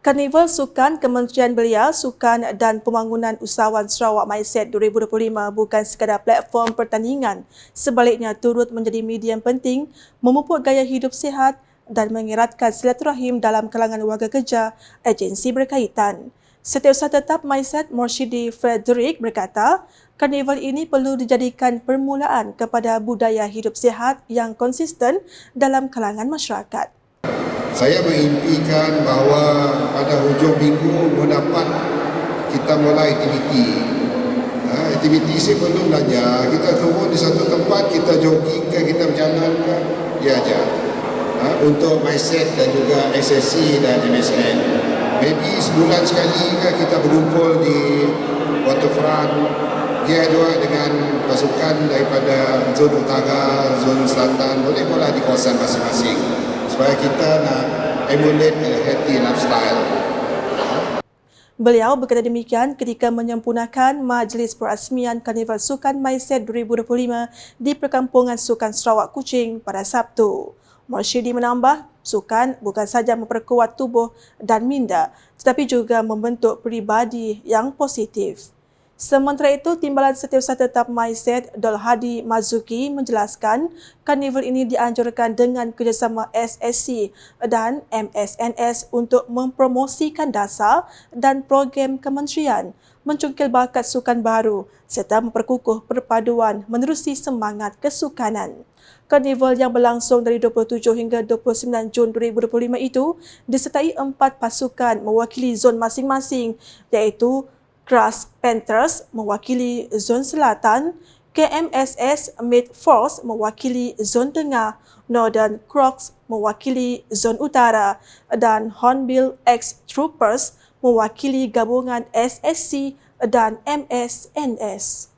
Karnival Sukan Kementerian Belia, Sukan dan Pembangunan Usahawan Sarawak MySet 2025 bukan sekadar platform pertandingan, sebaliknya turut menjadi medium penting memupuk gaya hidup sihat dan mengeratkan silaturahim dalam kalangan warga kerja agensi berkaitan. Setiausaha tetap MySet Morshidi Frederick berkata, karnival ini perlu dijadikan permulaan kepada budaya hidup sihat yang konsisten dalam kalangan masyarakat. Saya mengimpikan bahawa pada hujung minggu mendapat kita mulai aktiviti. Ha, aktiviti saya perlu belajar. Kita turun di satu tempat, kita jogging ke, kita berjalan ke, dia ajar. Ha, untuk MySet dan juga SSC dan MSN. Maybe sebulan sekali ke kita berkumpul di waterfront dia juga dengan pasukan daripada zon utara, zon selatan, boleh pula di kawasan masing-masing supaya kita nak emulate a healthy lifestyle. Beliau berkata demikian ketika menyempurnakan Majlis Perasmian Karnival Sukan MySet 2025 di Perkampungan Sukan Sarawak Kuching pada Sabtu. Morshidi menambah, sukan bukan saja memperkuat tubuh dan minda tetapi juga membentuk peribadi yang positif. Sementara itu, Timbalan Setiausaha Tetap MySet Dol Hadi Mazuki menjelaskan karnival ini dianjurkan dengan kerjasama SSC dan MSNS untuk mempromosikan dasar dan program kementerian, mencungkil bakat sukan baru serta memperkukuh perpaduan menerusi semangat kesukanan. Karnival yang berlangsung dari 27 hingga 29 Jun 2025 itu disertai empat pasukan mewakili zon masing-masing iaitu Grass Panthers mewakili zon selatan, KMSS Mid Force mewakili zon tengah, Northern Crocs mewakili zon utara dan Hornbill X Troopers mewakili gabungan SSC dan MSNS.